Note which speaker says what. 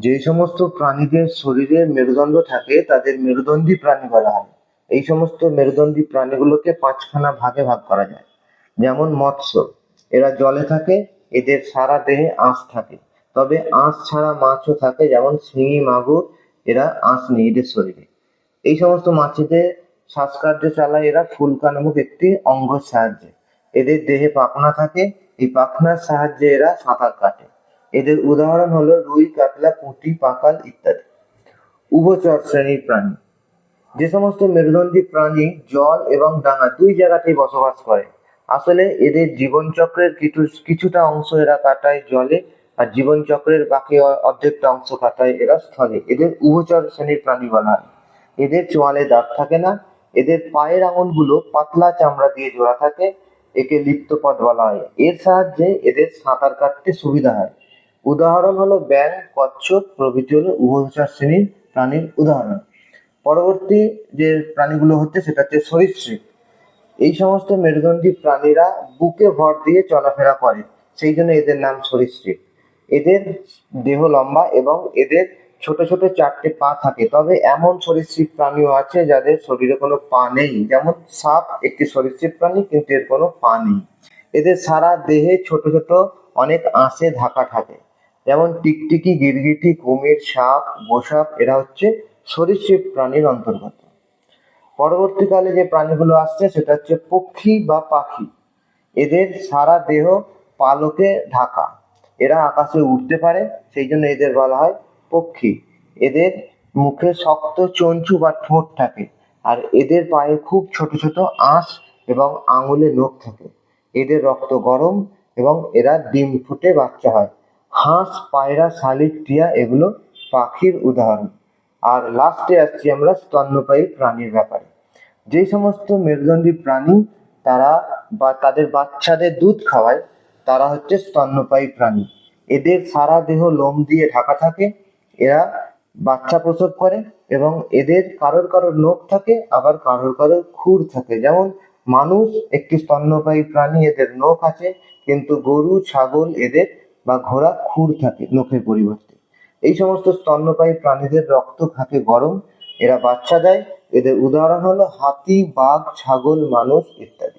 Speaker 1: যে সমস্ত প্রাণীদের শরীরে মেরুদণ্ড থাকে, তাদের মেরুদণ্ডী প্রাণী বলা হয়। এই সমস্ত মেরুদণ্ডী প্রাণীগুলোকে পাঁচখানা ভাগে ভাগ করা যায়। যেমন মৎস্য, এরা জলে থাকে, এদের সারা দেহে আঁশ থাকে। তবে আঁশ ছাড়া মাছও থাকে, যেমন শিঙি, মাগুর, এরা আঁশ নেই এদের শরীরে। এই সমস্ত মাছেদের শ্বাসকার্য চালায় এরা ফুলকা নামক একটি অঙ্গের সাহায্যে। এদের দেহে পাখনা থাকে, এই পাখনার সাহায্যে এরা সাঁতার কাটে। এদের উদাহরণ হলো রুই, কাতলা, পুঁটি, পাকাল ইত্যাদি। উভচর শ্রেণির প্রাণী। যে সমস্ত মেরুদণ্ডী প্রাণী, জল এবং ডাঙা দুই জায়গাতেই বসবাস করে, আসলে এদের জীবনচক্রের কিছু, কিছুটা অংশ এরা কাটায় জলে আর জীবনচক্রের বাকি অর্ধেকটা অংশ কাটায় এরা স্থলে। এদের উভচর শ্রেণির প্রাণী বলা হয়। এদের চোয়ালে দাঁত থাকে না, এদের পায়ের আঙুলগুলো পাতলা চামড়া দিয়ে জোড়া থাকে, একে লিপ্তপদ বলা হয়। এর সাহায্যে এদের সাঁতার কাটতে সুবিধা হয়। উদাহরণ হলো ব্যাং কচ্ছপ প্রভৃতি হলো উভচর শ্রেণির প্রাণীর উদাহরণ। পরবর্তী যে প্রাণীগুলো হচ্ছে, সেটা হচ্ছে সরীসৃপ। এই সমস্ত মেরুদণ্ডী প্রাণীরা বুকে ভর দিয়ে চলাফেরা করে, সেই জন্য এদের নাম সরীসৃপ। এদের দেহ লম্বা এবং এদের ছোট ছোট চারটে পা থাকে, তবে এমন সরীসৃপ প্রাণীও আছে যাদের শরীরে কোনো পা নেই। যেমন সাপ একটি সরীসৃপ প্রাণী, কিন্তু এর কোনো পা নেই। এদের সারা দেহে ছোট ছোট অনেক আঁশে ঢাকা থাকে। যেমন টিকটিকি, গিরগিটি, কুমির, সাপ, গোসাপ, এরা হচ্ছে সরীসৃপ প্রাণীর অন্তর্গত। পরবর্তীকালে যে প্রাণীগুলো আসছে, সেটা হচ্ছে পক্ষী বা পাখি। এদের সারা দেহ পালকে ঢাকা। এরা আকাশে উঠতে পারে, সেই জন্য এদের বলা হয় পক্ষী। এদের মুখে শক্ত চঞ্চু বা ঠোঁট থাকে, আর এদের পায়ে খুব ছোট ছোট আঁশ এবং আঙুলে নখ থাকে। এদের রক্ত গরম এবং এরা ডিম ফুটে বাচ্চা হয়। হাঁস, পায়রা, শালিক, টিয়া এগুলো পাখির উদাহরণ। আর লাস্টে আসছি আমরা স্তন্যপায়ী প্রাণীর ব্যাপারে। যে সমস্ত মেরুদণ্ডী প্রাণী তারা বা তাদের বাচ্চাদের দুধ খাওয়ায়, তারা হচ্ছে স্তন্যপায়ী প্রাণী। এদের সারা দেহ লোম দিয়ে ঢাকা থাকে, এরা বাচ্চা প্রসব করে এবং এদের কারোর কারোর নখ থাকে, আবার কারোর কারোর খুর থাকে। যেমন মানুষ একটি স্তন্যপায়ী প্রাণী, এদের নখ আছে, কিন্তু গরু, ছাগল এদের বা ঘোড়া খুর থাকে নখের পরিবর্তে। এই সমস্ত স্তন্যপায়ী প্রাণীদের রক্ত থাকে গরম, এরা বাচ্চা দেয়। এদের উদাহরণ হলো হাতি, বাঘ, ছাগল, মানুষ ইত্যাদি।